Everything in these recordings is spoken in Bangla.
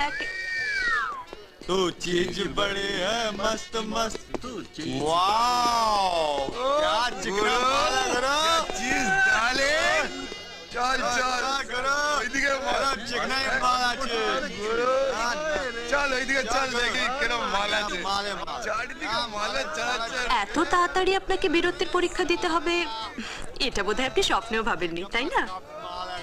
এক- तू चीज बड़ी है मस्त मस्त तू चीज वाओ क्या चिकना माल है करो চিজ ডালে চল চল करो ওইদিকে करो चिकना ही माल আছে চল ওইদিকে চল দেখি কিরম মাল আছে মালে মাল চারিদিকে মালের চলাচল এত তাড়াতাড়ি আপনাকে বীরত্বের পরীক্ষা দিতে হবে এটা বোধহয় আপনি স্বপ্নেও ভাবেননি তাই না माल है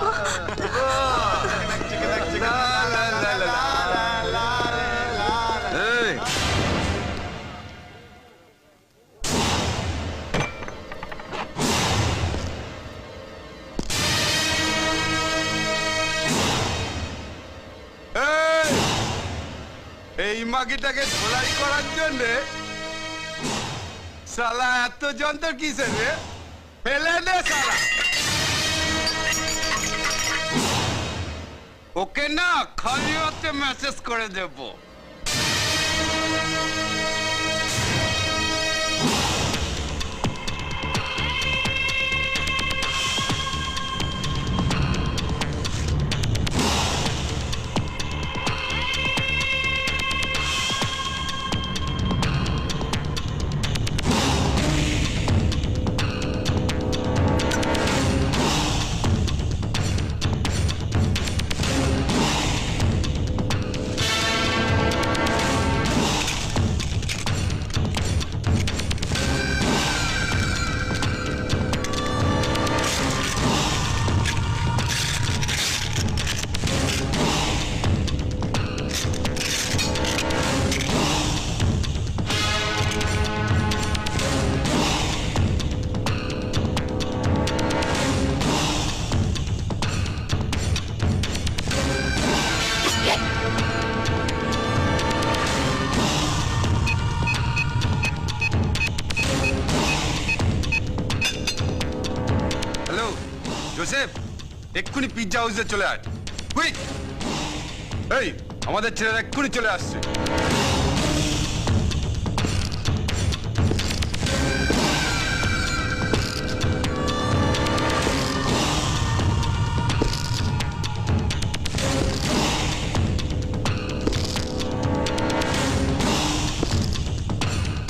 এই মাগিটাকে ধোলাই করার জন্য। সালা এত যন্ত্র কিসে রে? ফেলে দে সালা ওকে না খালি হতে মেসেজ করে দেব। জোসেফ এক্ষুনি পিজ্জা হাউসে চলে আয়। কুইক এই আমাদের ছেলেরা এক্ষুনি চলে আসছে।